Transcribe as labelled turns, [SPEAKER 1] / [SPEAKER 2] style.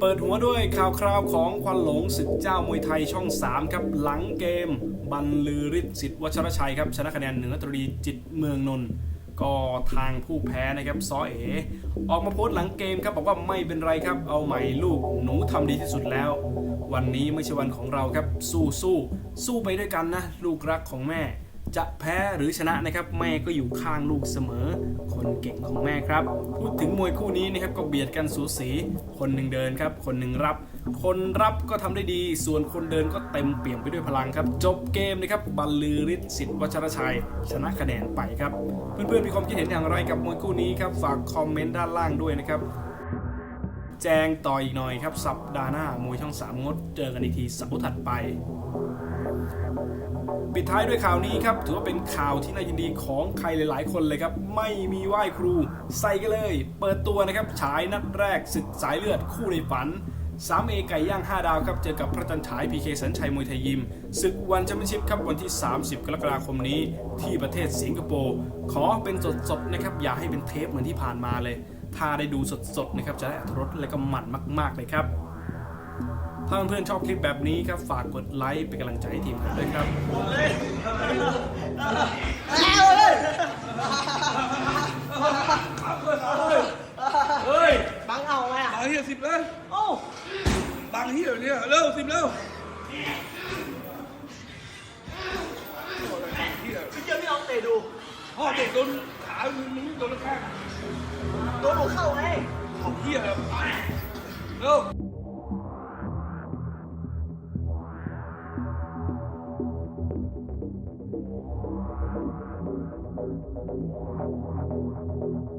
[SPEAKER 1] เปิดหัวด้วยข่าวคราวของควันหลงศึกเจ้ามวยไทยช่อง 3 ครับ หลังเกมบันลือฤทธิ์สิทธิ์วัชรชัยครับ ชนะคะแนนเหนือตรีจิตเมืองนนท์ก็ทางผู้แพ้นะครับซอเอ ออกมาโพสต์หลังเกมครับ บอกว่าไม่เป็นไรครับ เอาใหม่ลูกหนูทำดีที่สุดแล้ว วันนี้ไม่ใช่วันของเราครับ สู้สู้สู้ไปด้วยกันนะ ลูกรักของแม่ จะแพ้หรือชนะนะครับแม่ก็อยู่ข้างลูกเสมอ คนเก่งของแม่ครับ พูดถึงมวยคู่นี้นะครับก็เบียดกันสูสี คนหนึ่งเดินครับคนหนึ่งรับ คนรับก็ทำได้ดี ส่วนคนเดินก็เต็มเปี่ยมไปด้วยพลังครับ จบเกมนะครับบัลลือฤทธิ์สิทธิ์วัชรชัย ชนะคะแนนไปครับ เพื่อนๆมีความคิดเห็นอย่างไรกับมวยคู่นี้ครับฝากคอมเมนต์ด้านล่างด้วยนะครับแจ้งต่ออีกหน่อยครับ สัปดาห์หน้ามวยช่อง3งดเจอกันอีกทีเสาร์ถัดไป ปิดท้ายด้วยข่าวนี้ครับ ถือว่าเป็นข่าวที่น่ายินดีของใครหลาย ๆ คนเลยครับ ไม่มีไหว้ครู ใส่กันเลย เปิดตัวนะครับ ฉายนัดแรกศึกสายเลือดคู่ในฝัน3เอไก่ย่าง 5 ดาวครับ เจอกับพระจันฉายพีเคสัญชัยมวยไทยยิมศึกวันแชมเปี้ยนชิพครับ วันที่ 30 กรกฎาคมนี้ ที่ประเทศสิงคโปร์ ขอเป็นสด ๆ นะครับ อย่าให้เป็นเทปเหมือนที่ผ่านมาเลย ถ้าได้ดูสด ๆ นะครับ จะได้อรรถรสและก็มันมาก ๆ เลยครับ ถ้าเพื่อนๆชอบคลิปแบบนี้ครับฝากกดไลค์เป็นกำลังใจให้ทีมงานด้วยครับ
[SPEAKER 2] เฮ้ย
[SPEAKER 3] บังเอาไหมอะ
[SPEAKER 2] บางเฮียสิบแล้ว
[SPEAKER 3] โอ้
[SPEAKER 2] บางเฮียเนี่ยเร็วสิบแล้วเฮีย
[SPEAKER 3] พี่เจ้านี่ลองเตะดู
[SPEAKER 2] พ่อเด็กโดนขามึงมึงโดนข้าง
[SPEAKER 3] โดนหัวเข้าไง
[SPEAKER 2] ของเฮียแล้วเร็ว
[SPEAKER 4] Thank you.